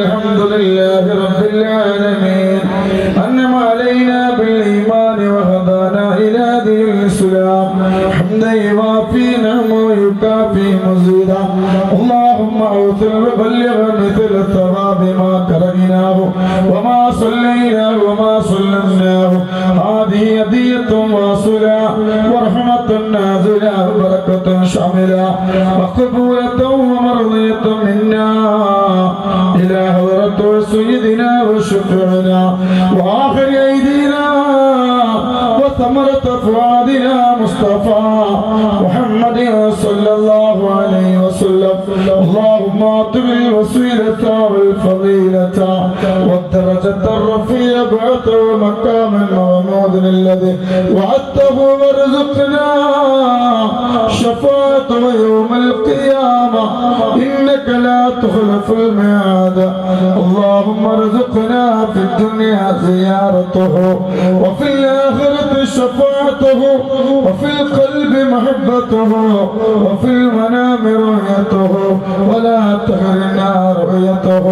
الحمد لله رب العالمين أنعم علينا بالإيمان وهدانا إلى دين الإسلام حمدا يوافي نعمه ويكافي مزيدا اللهم أوثر وبلغ مثل الثواب ما كرهناه وما صليناه وما سلمناه هذه هدية واصلة ورحمة نازلة وبركة شاملة مقبولة ومرضية منا إلى حضرة سيدنا وشفعنا وآخر أيدينا وثمرة فؤادنا مصطفى محمد صلى الله عليه وسلم. اللهم اعطب الوسيلة والفضيلة والدرجة الرفيعة ومقام المحمود الذي وعدته وارزقنا شفاعة يوم القيامة. إنك لا تخلف الميعاد. اللهم ارزقنا في الدنيا زيارته وفي الآخرة شفاعته وفي القلب محبته وفي المنام رؤيته. ولا تحرنا رؤيته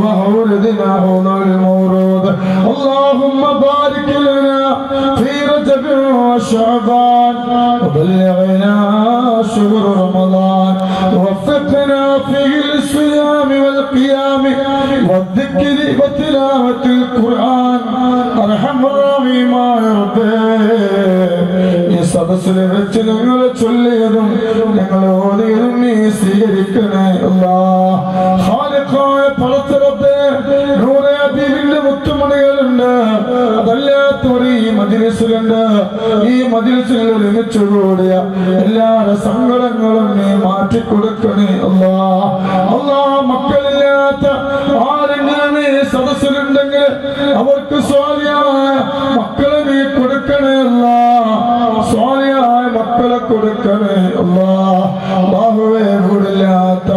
وأوردنا حوض المورود اللهم بارك لنا في رجب وشعبان وبلغنا شهر رمضان ووفقنا فيه للصيام والقيام والذكر وتلاوة القرآن أرحم الراحمين ഈ സദസ്സിൽ വെച്ച് ഞങ്ങൾ ചൊല്ലിയതും ഞങ്ങൾ ഓതിയതും നീ സ്വീകരിക്കണേ അല്ലാ അതല്ലാത്തവർ ഈ മജിലിസിലുണ്ട് ഈ മജിലിസിൽ ഒരുമിച്ച് എല്ലാ സങ്കടങ്ങളും നീ മാറ്റിക്കൊടുക്കണേ അല്ലാ. അല്ലാ മക്കളില്ലാത്ത ആരെങ്കിലും ഈ സദസ്സിലുണ്ടെങ്കിൽ അവർക്ക് സ്വാലിയായ മക്കളെ നീ കൊടുക്കണേ അല്ലാ. സ്വാലിയായ മക്കളെ കൊടുക്കണേ അല്ലാ. ബാഹുവേ വീടില്ലാത്ത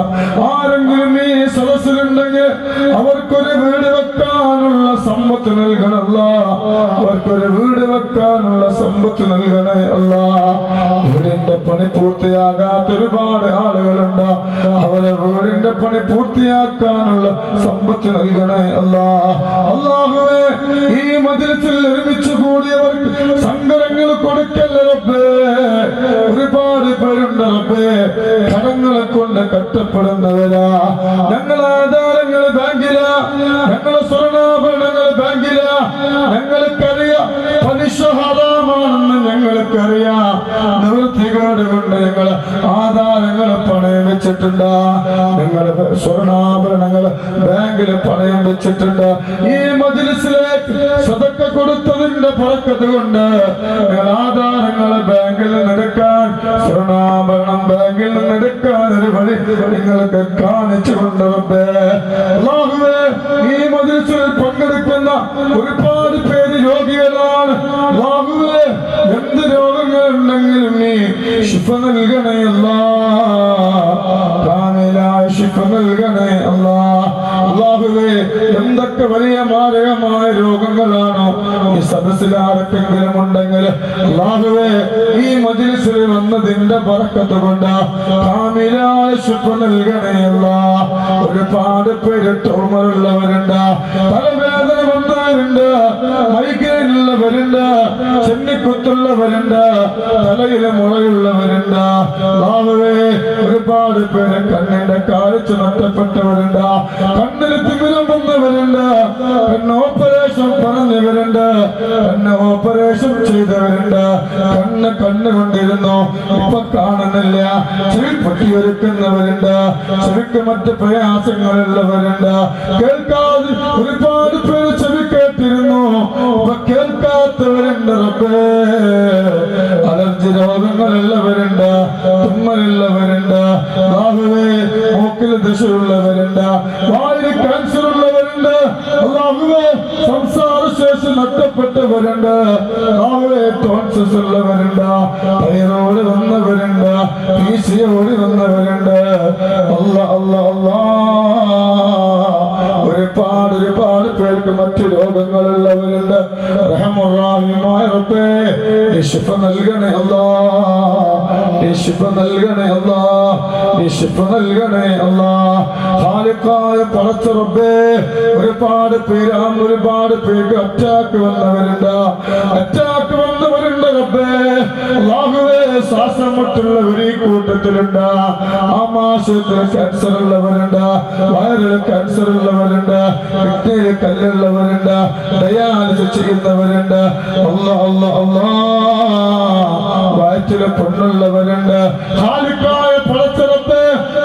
ആരെങ്കിലും ഈ സദസ്സിലുണ്ടെങ്കിൽ അവർക്കൊരു വീട് വെക്കാനുള്ള സമ്പത്ത് നൽകണല്ല അവർക്കൊരു വീട് വെക്കാനുള്ള സമ്പത്ത് നൽകണേ അല്ല. വീടിന്റെ പണി പൂർത്തിയാകാത്ത ഒരുപാട് ആളുകളുണ്ട്. അവരെ വീടിന്റെ പണി പൂർത്തിയാക്കാനുള്ള സമ്പത്ത് നൽകണേ അല്ല. അല്ലാഹുവേ ഈ മതിലത്തിൽ ഒരുമിച്ച് കൂടിയവർക്ക് സങ്കടങ്ങൾ കൊടുക്കല്ലേ ഒരുപാട് പേരുണ്ട് റബ്ബേ കടങ്ങളെ കൊണ്ട് കഷ്ടപ്പെടുന്നവരാ. ഞങ്ങൾ ആധാരങ്ങൾ ബാങ്കില. ഞങ്ങളെ സ്വർണാഭരണങ്ങൾ ബാങ്കില. ഞങ്ങൾക്കറിയാം. പലിശ ഹറാമാണെന്ന് ഞങ്ങൾക്കറിയാം. നിവൃത്തികേട് കൊണ്ട് ഞങ്ങൾ ആധാരങ്ങൾ പണയം വെച്ചിട്ടുണ്ട്. ഞങ്ങൾ സ്വർണാഭരണങ്ങൾ ബാങ്കിൽ പണയം വെച്ചിട്ടുണ്ട്. ഈ മജിലിസിലേക്ക് സതക്ക കൊടുത്തതിന്റെ പറക്കത്ത് കൊണ്ട് ഞങ്ങൾ ആധാരങ്ങൾ ബാങ്കിൽ നിന്ന് എടുക്കാൻ സ്വർണാഭരണം ബാങ്കിൽ നിന്ന് എടുക്കാൻ ഒരു വഴി നിങ്ങൾക്ക് കാണിച്ചു കൊണ്ടുവന്നേ അല്ലാഹുവേ ഈ മജിലിസിൽ പങ്കെടുക്കുന്ന ഒരുപാട് പേര് രോഗികളാണ് അല്ലാഹുവേ എന്ത് രോഗങ്ങളുണ്ടെങ്കിലും നീ ശിഫ നൽകണേ അല്ലാ കാമില ശിഫ നൽകണേ അല്ലാ എന്തൊക്കെ വലിയ മാരകമായ രോഗങ്ങളാണോ? ഈ സദസ്സിൽ ആരൊക്കെങ്കിലും ഉണ്ടെങ്കിൽ ഈ മജിൽസിൽ വന്നതിന്റെ പറക്കത്ത് കൊണ്ട് കാമിലായ ശിഫ നൽകണേ അല്ലാ. ഒരുപാട് പേര് ടോമറുള്ളവരുണ്ട് തലവേദന വന്നവരുണ്ട്. മൈഗ്രൈൻ ഉള്ളവരുണ്ട് ചെന്നിക്കുത്തുള്ളവരുണ്ട്. തലയിലെ മുളയുള്ളവരുണ്ട്. ലാവേ ഒരുപാട് പേര് കണ്ണിന്റെ കാഴ്ച നഷ്ടപ്പെട്ടവരുണ്ട് കണ്ണിന് തിമിരം വന്നവരുണ്ട്. കണ്ണ് ഓപ്പറേഷൻ പറഞ്ഞവരുണ്ട്. കണ്ണ് ഓപ്പറേഷൻ ചെയ്തവരുണ്ട്. കണ്ണ് കണ്ണ് കൊണ്ടിരുന്നു ഇപ്പൊ കാണുന്നില്ല. ചെവി പൊട്ടി ഒരുക്കുന്നവരുണ്ട് ചെവിക്ക് മറ്റ് പ്രയാസങ്ങളുള്ളവരുണ്ട്. കേൾക്കാതെ ഒരുപാട് പേര് ഇപ്പൊ കേൾക്കാത്തവരുണ്ട് അലർജി രോഗങ്ങളുള്ളവരുണ്ട് തുമ്മലുള്ളവരുണ്ട് മൂക്കിൽ ദശയുള്ളവരുണ്ട് വായിൽ ക്യാൻസർ ഉള്ളവരുണ്ട്. അള്ളാഹുവേ സംസാരശേഷി നഷ്ടപ്പെട്ടവരുണ്ട്. ടോൺസസ് ഉള്ളവരുണ്ട് തൈറോട് വന്നവരുണ്ട് പീസിയോട് വന്നവരുണ്ട്. അല്ല അല്ല അല്ലാ ഒരുപാട് ഒരുപാട് പേർക്ക് മറ്റു രോഗങ്ങളുള്ളവരുണ്ട്. നീ ശിഫ നൽകണേ ഒരുപാട് പേര് ഒരുപാട് പേർക്ക് അറ്റാക്ക് വന്നവരുണ്ട്. അറ്റാക്ക് വന്നവരുണ്ട് റബ്ബേ അല്ലാഹുവേ ശ്വാസം മുട്ടുള്ളവർ ഈ കൂട്ടത്തിലുണ്ട്. ആമാശയത്തിൽ ക്യാൻസർ ഉള്ളവരുണ്ട് വയറിൽ ക്യാൻസർ ഉള്ളവരുണ്ട് കിഡ്നിയിൽ കല്ലുള്ളവരുണ്ട് ഡയാലിസിസ് ചെയ്യുന്നവരുണ്ട്. അല്ല പൊണ്ണുള്ളവരുണ്ട്.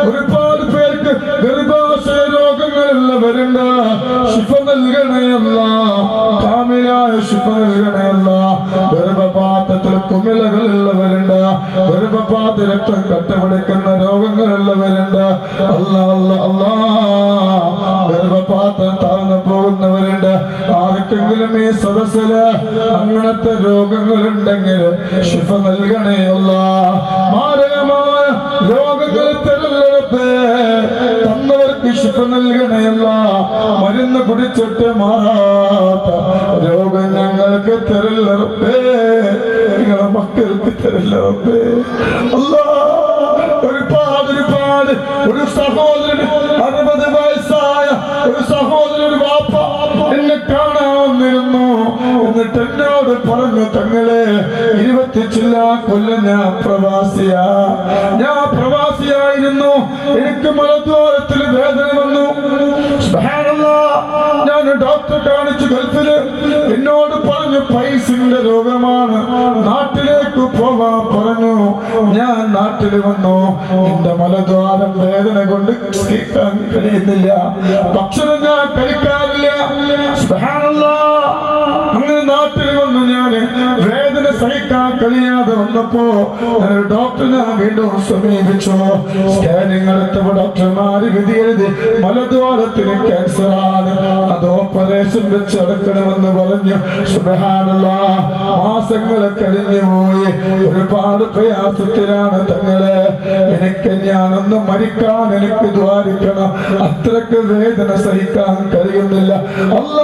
ഒരുപാട് പേർക്ക് ഗർഭാശയ രോഗങ്ങളുള്ളവരുണ്ട്. നൽകണയല്ല കാമിലായ ശിഫ നൽകണയല്ല. ഒരു ഗർഭപാത്ര രക്തം കട്ടപിടിക്കുന്ന രോഗങ്ങളുള്ളവരുണ്ട് അല്ല അല്ല അല്ല. ഗർഭപാത്രം താഴ്ന്നു പോകുന്നവരുണ്ട് ആർക്കെങ്കിലും ഈ സദസ്സിൽ അങ്ങനത്തെ രോഗങ്ങളുണ്ടെങ്കിൽ ശിഫ നൽകണേ അല്ല. മാരകമായ രോഗങ്ങൾ തരല്ലേ തന്നവർക്ക് ശിഫ നൽകണയല്ല. മരുന്ന് കുടിച്ചിട്ട് മാറാത്ത രോഗം ഞങ്ങൾക്ക് തരല്ലേ നിങ്ങളെ മക്കൾക്ക് തരല്ലേ അല്ലാ ഒരുപാട് ഒരുപാട് ഒരു സഹോദരൻ എന്നോട് പറഞ്ഞു തങ്ങളെ ഇരുപത്തിച്ചില്ല കൊല്ലം ഞാൻ പ്രവാസിയ ഞാൻ പ്രവാസിയായിരുന്നു എനിക്ക് മലദ്വാരത്തിൽ വേദന വന്നു. ഞാൻ ഡോക്ടർ കാണിച്ചു ഗൾഫിൽ എന്നോട് പറഞ്ഞു പൈസന്റെ രോഗമാണ്. നാട്ടിലേക്ക് പോവാ പറഞ്ഞു. ഞാൻ നാട്ടിൽ വന്നു. എന്റെ മലദ്വാരം വേദന കൊണ്ട് കേൾക്കാൻ കഴിയുന്നില്ല. ഭക്ഷണം ഞാൻ കഴിക്കാറില്ല. അങ്ങനെ നാട്ടിൽ വന്നു ഞാൻ വേദന സഹിക്കാൻ കഴിയാതെ വന്നപ്പോ ഡോക്ടറിനെ വീണ്ടും സമീപിച്ചു. സ്കാനിങ് എടുത്തപ്പോ ഡോക്ടർമാര് വിധി എഴുതി മലദ്വാരത്തിന് ക്യാൻസർ ആണ്. അത് ഓപ്പറേഷൻ വെച്ച് പറഞ്ഞു. സുബഹാനുള്ള മാസങ്ങൾ കഴിഞ്ഞു പോയി. ഒരുപാട് പ്രയാസത്തിലാണ് തങ്ങളെ. എനിക്ക് ഞാനൊന്ന് മരിക്കാൻ എനിക്ക് ദ്വാരിക്കണം. അത്രയ്ക്ക് വേദന സഹിക്കാൻ കഴിയുന്നില്ല. അല്ല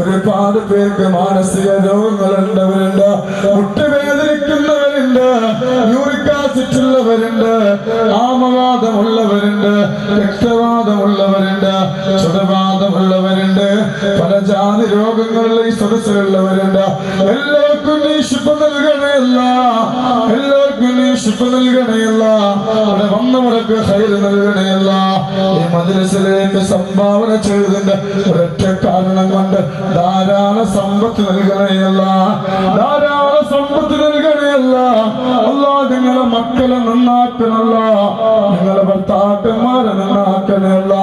ഒരുപാട് പേർക്ക് മാനസിക രോഗങ്ങളുണ്ടവരുണ്ട് മുട്ടുവേദനിക്കുന്നവരുണ്ട് യൂറിക് ആസിഡ് ഉള്ളവരുണ്ട് ആമവാദമുള്ളവരുണ്ട് രക്തവാദമുള്ളവരുണ്ട് ചുടവാദമുള്ളവരുണ്ട് പല ജാതി രോഗങ്ങളുള്ള ഈ സദസ്സിലുള്ളവരുണ്ട്. എല്ലാവർക്കും നീ നൽകണേ നൽകണയല്ല എല്ലാവർക്കും നീ ശിപ്പ നൽകണയല്ല. അവിടെ വന്നവർക്ക് ഹൈര് നൽകണയല്ല. ഈ മദ്രസിലേക്ക് സംഭാവന ചെയ്തതിന്റെ ഒരൊറ്റ കാരണം കൊണ്ട് ധാരാളം സമ്പത്ത് നൽകണയല്ല. ധാരാളം സമ്പത്ത് നൽകണയല്ല. നിങ്ങളെ മക്കളെ നന്നാക്കണല്ല നിങ്ങളെ ഭർത്താക്കന്മാരെ നന്നാക്കണല്ല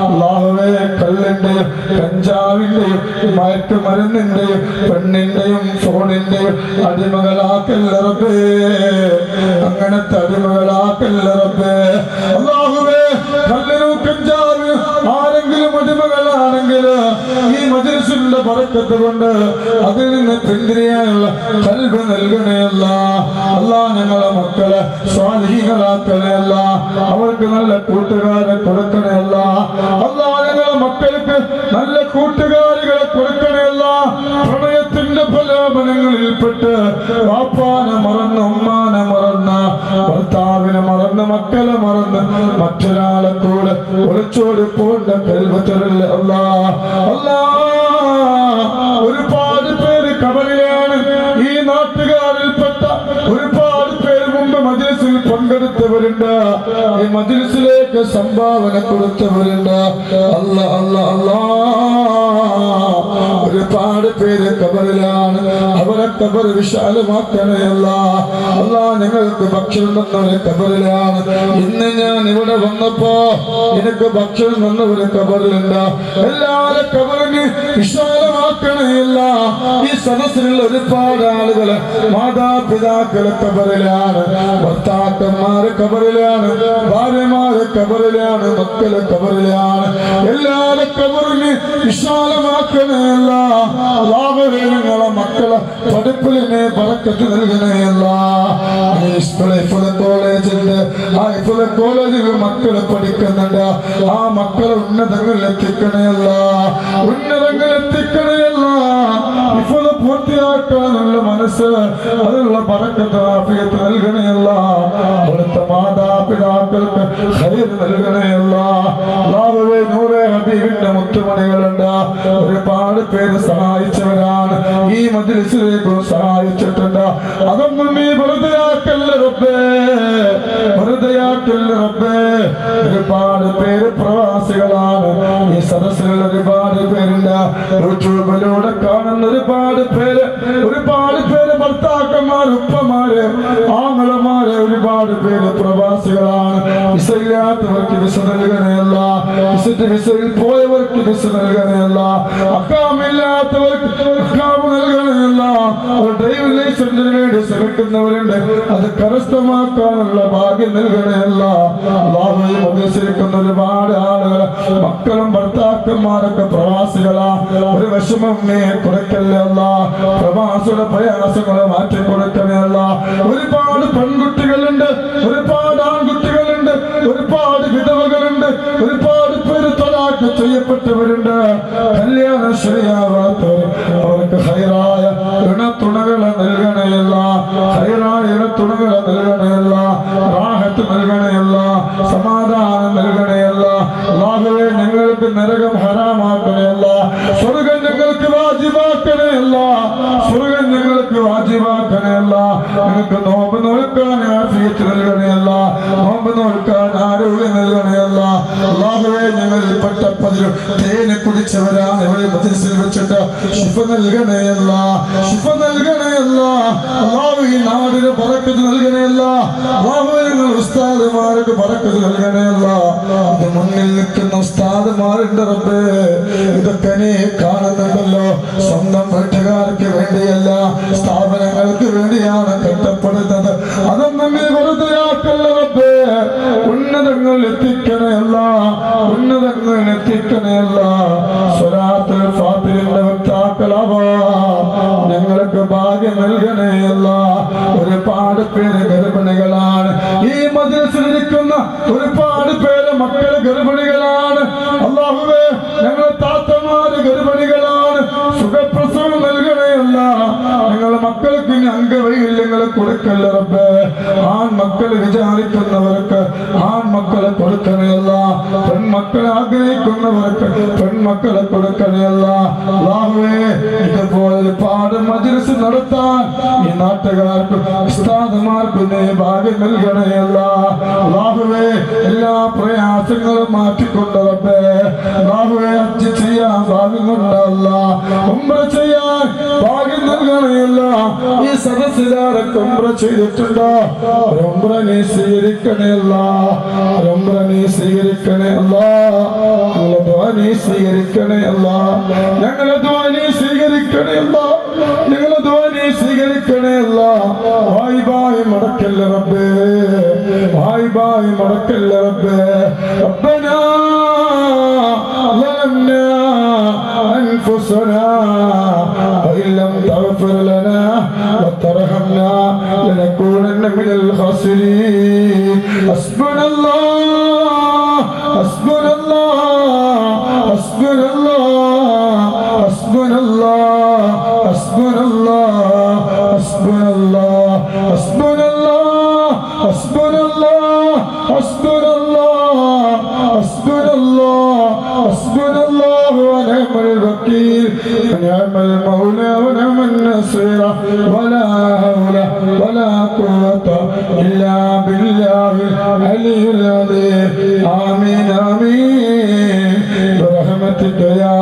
അള്ളാഹുവേ കല്ലിന്റെയും കഞ്ചാവിന്റെയും മയക്കുമരുന്നിന്റെയും പെണ്ണിന്റെയും ഫോണിന്റെയും അടിമകളാക്കല്ലറബേ അങ്ങനത്തെ അടിമകളാക്കല്ലറബേ പറക്കത്ത് കൊണ്ട് അതിൽ നിന്ന് പിന്തിരിയാനുള്ള കൽവ് നൽകണയല്ല. അല്ല ഞങ്ങളെ മക്കളെ സ്വാധീനങ്ങളാക്കണയല്ല അവർക്ക് നല്ല കൂട്ടുകാരെ കൊടുക്കണയല്ല. അല്ല ഞങ്ങളെ മക്കൾക്ക് നല്ല കൂട്ടുകാരികളെ കൊടുക്കണയല്ല. പ്രണയത്തിന്റെ ഫലാപനങ്ങളിൽപ്പെട്ട് വാപ്പാനെ മറന്ന ഉമ്മാനെ ഭർത്താവിനെ മറന്ന് മക്കളെ മറന്ന് മറ്റൊരാളെ കൂടെ ഒളിച്ചോടി പോണ്ട കൽവത്തരല്ല അല്ലാ അല്ലാ. ഒരുപാട് പേര് കബറിലാണ് ഈ നാട്ടുകാരിൽപ്പെട്ട ഒരുപാട് പേര് മുമ്പ് മജ്ലിസിൽ പങ്കെടുത്തവരുണ്ട്. ഈ മജ്ലിസിലേക്ക് സംഭാവന കൊടുത്തവരുണ്ട്. അല്ല അല്ല അല്ല. ഒരുപാട് പേര് കബറിലാണ്. അവരെ കബർ വിശാലമാക്കണയല്ല. അല്ല നിങ്ങൾക്ക് ഭക്ഷണം തന്നവരെ കബറിലാണ്. ഇന്ന് ഞാൻ ഇവിടെ വന്നപ്പോ എനിക്ക് ഭക്ഷണം തന്നവര് കബറിലുണ്ട്. എല്ലാവരും കബറിന് വിശാലമാക്കണയല്ല. ഈ സദസ്സിലുള്ള ഒരുപാട് ആളുകൾ മാതാപിതാക്കളെ കബറിലാണ്. ഭർത്താക്കന്മാര് കബറിലാണ്. ഭാര്യമാര് കബറിലാണ് മക്കളെ കബറിലാണ്. എല്ലാവരും കബറിന് വിശാലമാക്കണയല്ല. അല്ലാഹുവേ നിങ്ങളെ മക്കളെ പഠിപ്പിലിനെ പറക്കത്ത് നൽകണയല്ല. കോളേജിന്റെ ആ നല്ല കോളേജുകൾ മക്കൾ പഠിക്കുന്നുണ്ട്. ആ മക്കളെ ഉന്നതങ്ങളിൽ എത്തിക്കണയല്ല ഉന്നതങ്ങളിൽ എത്തിക്കണയല്ല ഇപ്പോഴ് പൂർത്തിയാക്കാനുള്ള മനസ്സ് അതിനുള്ള പറക്കത്ത് ആഫിയത്ത് നൽകണയല്ല. അവിടുത്തെ മാതാപിതാക്കൾക്ക് ഹൈർ നൽകണയല്ല. അല്ലാഹുവേ നൂറെ ഹബീബിന്റെ മുത്തുമണികളുണ്ട്. ഒരുപാട് പേര് സഹായിച്ചവരാണ് ഈ മജ്ലിസിലേക്കും സഹായിച്ചിട്ടുണ്ട് അതൊന്നും നീ വെറുതെയാക്കല്ല റബ്ബേ. വെറുതെയാക്കല്ല റബ്ബേ. ഒരുപാട് പേര് പ്രവാസികളാണ്. ഈ സദസ്സിൽ ഒരുപാട് പേരുണ്ട്. യൂട്യൂബിലൂടെ കാണുന്ന ഒരുപാട് പേര് ഒരുപാട് പേര് ഭർത്താക്കന്മാർ ഉപ്പമാര് ആങ്ങളമാര് ഒരുപാട് പേര് പ്രവാസികളാണ്. വിസയില്ലാത്തവർക്ക് വിസ നൽകണയല്ല വിസിറ്റ് വിസയിൽ പോയവർക്ക് വിസ നൽകണയല്ല അക്കാമില്ലാത്തവർക്ക് അക്കാമ് നൽകണയല്ല ഡ്രൈവിംഗ് ലൈസൻസിന് വേണ്ടി ശ്രമിക്കുന്നവരുണ്ട്. അത് കരസ്ഥമാക്കാനുള്ള ഭാഗ്യം നൽകണയല്ല അള്ളാഹുവിൽ മദ്രസിരിക്കുന്ന ഒരുപാട് ആളുകൾ മക്കളും ഭർത്താക്കന്മാരൊക്കെ പ്രവാസികളാ. ഒരു വിഷമമേ കുറയ്ക്കല്ല പ്രവാസിയുടെ പ്രയാസങ്ങളെ മാറ്റി കൊടുക്കണയല്ല ഒരുപാട് പെൺകുട്ടികളുണ്ട് ഒരുപാട് ആൺകുട്ടികളുണ്ട് ഒരുപാട് വിധവകളുണ്ട് ഒരുപാട് പേര് തലാക്ക് ചെയ്യപ്പെട്ടവരുണ്ട്. കല്യാണ ശരിയാവാത്തവർ അവർക്ക് ഹൈറായ ഇണത്തുണകളെ നൽകണയല്ല ഹൈറായ ഇണത്തുണകളെ നൽകണയല്ല റാഹത്ത് നൽകണയല്ല സമാധാനം നൽകണയല്ല അല്ലാഹുവേ ഞങ്ങൾക്ക് നരകം ഹറാമാക്കണേ അല്ല സ്വർഗം ഞങ്ങൾക്ക് വാജിബാക്കണേ അല്ല സ്വർഗം ഞങ്ങൾക്ക് വാജിബാക്കണേ അല്ല ഞങ്ങൾക്ക് നോമ്പ് നോൽക്കാൻ ആഫിയത്ത് നൽകണേ അല്ല നോമ്പ് നോൽക്കാൻ ആരോഗ്യം നൽകണേ അല്ല അള്ളാഹുവേ ഞങ്ങളിൽ പെട്ടപ്പതിലും തേനെ കുടിച്ചവരാണ്. ഇവിടെ ശിഫ നൽകണയല്ല ശിഫ നൽകണയല്ല. അല്ലാഹു ഈ നാടിന് പറക്കത്ത് നൽകണയല്ല. ഞങ്ങൾ ഉസ്താദുമാർക്ക് പറക്കത്ത് നൽകണയല്ല. ഇത് മുന്നിൽ നിൽക്കുന്ന ഉസ്താദുമാരുണ്ട് റബ്ബേ. ഇതൊക്കെ നീ കാണുന്നുണ്ടല്ലോ. വേണ്ടിയല്ല സ്ഥാപനങ്ങൾക്ക് വേണ്ടിയാണ് കഷ്ടപ്പെടുന്നത് അതൊന്നും നീ വെറുതെയാക്കല്ല റബ്ബേ. ഉന്നതങ്ങൾ എത്തിക്കണയല്ല ഉന്നതങ്ങൾ എത്തിക്കണയല്ല. സ്വരാത്തിൽ ഭാഗ്യം നൽകണയല്ല ഒരുപാട് പേര് ഗർഭിണികളാണ്. ഈ മദ്രസിലിരിക്കുന്ന ഒരുപാട് പേര് മക്കൾ ഗർഭിണികളാണ്. അള്ളാഹുവേ ഞങ്ങളെ താത്തമാര് ഞങ്ങളെ മക്കൾക്ക് ഇനി അംഗവൈകല്യങ്ങൾ കൊടുക്കല്ല റബ്ബേ. ആൺമക്കൾ വിചാരിക്കുന്നവർക്ക് ആൺമക്കളെ കൊടുക്കണയല്ല. പെൺമക്കളെ ആഗ്രഹിക്കുന്നവർക്ക് പെൺമക്കളെ കൊടുക്കണയല്ല. അള്ളാഹുവേ ഇതുപോലെ ഒരുപാട് മജ്ലിസ് നടത്താൻ ഈ നാട്ടുകാർക്കും ഉസ്താദുമാർക്കും നീ ഭാഗ്യം നൽകണയല്ല. അള്ളാഹുവേ എല്ലാ പ്രയാസങ്ങളും മാറ്റിക്കൊണ്ട് റബ്ബേ. അല്ലാഹുവേ ഹജ്ജ് ചെയ്യാൻ ഭാഗ്യം കൊണ്ടല്ല ഉമ്ര ചെയ്യാൻ ഭാഗ്യം നൽകണയല്ല. അല്ല ഈ സദസ്സിലാരൊക്കെ ചെയ്തിട്ടുണ്ട്? റൊമ്പ്ര നീ സ്വീകരിക്കണേ അല്ല റൊമ്പ്ര നീ സ്വീകരിക്കണേ അല്ല ഞങ്ങളെ ധ്വനി സ്വീകരിക്കണേ അല്ല ഞങ്ങളെ ധ്വനി സ്വീകരിക്കണേ അല്ല ഞങ്ങളെ ധ്വനി സ്വീകരിക്കണേ ഭായ് ഭായ് മടക്കല്ല റബ്ബേ ഭായ് ഭായ് മടക്കല്ല റബ്ബേ. റബ്ബനാ ظلمنا أنفسنا وإن لم تغفر لنا من الخاسرين حسبنا الله ونعم الوكيل ونعم المولى ونعم النصير. ولا حول ولا قوة إلا بالله العلي العظيم. آمين آمين. برحمتك يا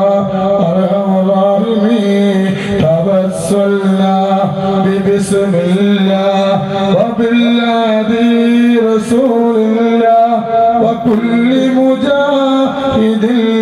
أرحم الراحمين. توسلنا ببسم الله وبالذي رسول الله وكل مجاهد لله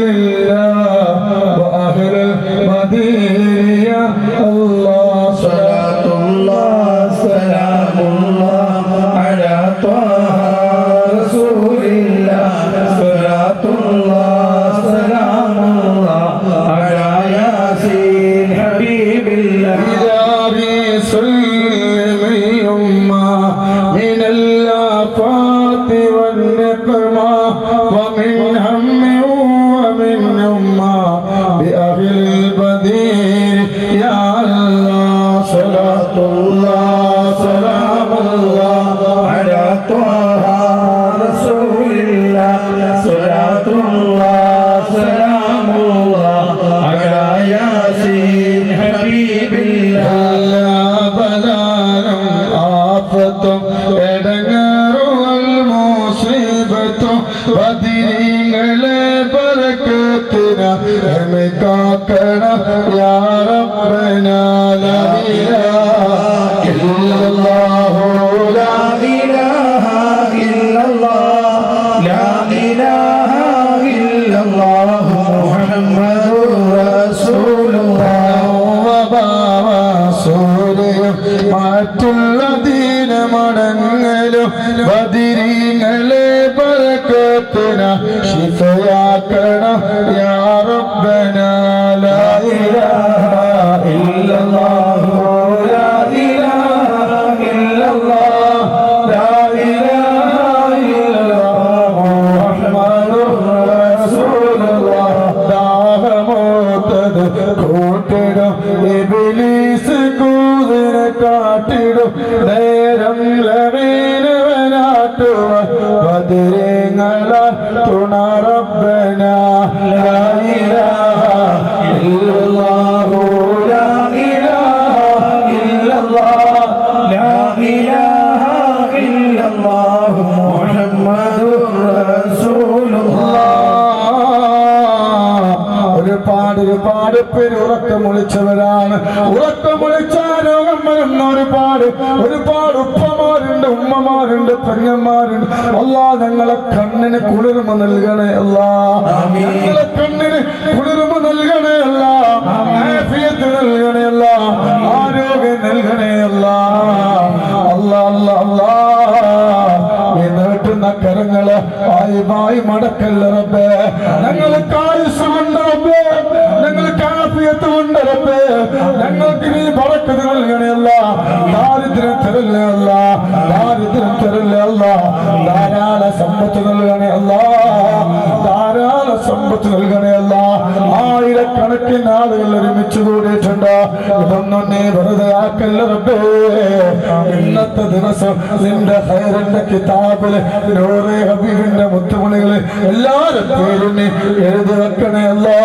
Lord, പേര് ഉറക്കം വിളിച്ചവരാണ് ഉറക്കം രോഗം വരുന്ന ഒരുപാട് ഒരുപാട് ഉപ്പമാരുണ്ട് ഉമ്മമാരുണ്ട് പെങ്ങന്മാരുണ്ട്. അല്ലാ ഞങ്ങളെ കണ്ണിന് കുളിർമ നൽകണേ അല്ലാ. ഞങ്ങളെ കണ്ണിന് കുളിർമ നൽകണേ അല്ല. നൽകണേ ആയുമായി മടക്കല്ല റബ്ബേ. ഞങ്ങൾക്ക് ആയുസ് കൊണ്ട് റബ്ബേ. ഞങ്ങൾക്ക് ആഫിയത്ത് കൊണ്ട് റബ്ബേ. ഞങ്ങൾക്ക് നീ ബറക്കത്ത് നൽകണയല്ല ദാരിദ്ര്യം തരല്ല ദാരിദ്ര്യം തരല്ല ധാരാള സമ്പത്ത് നൽകണയല്ല ധാരാള സമ്പത്ത് നൽകണയല്ല. ആയിരക്കണക്കിന് ആളുകൾ ഒരുമിച്ച് കൂടിയിട്ടുണ്ട്. ഇതൊന്നും നീ വെറുതെ ആക്കല്ല റബ്ബേ. ഇന്നത്തെ ദിവസം നിന്റെ ഹൈറന്റെ കിതാബിൽ നൂറെ ഹബീബിന്റെ മുത്തുമണികൾ എല്ലാരും പേരും നീ എഴുതി വെക്കണയല്ലോ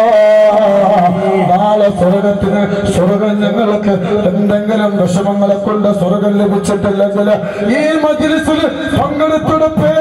നാളെ സ്വർഗത്തിന് സ്വർഗം ഞങ്ങൾക്ക് എന്തെങ്കിലും വിഷമങ്ങളെ കൊണ്ട് സ്വർഗം ലഭിച്ചിട്ടില്ലെങ്കിൽ ഈ മജിലിസിൽ പങ്കെടുത്തുടെ പേര്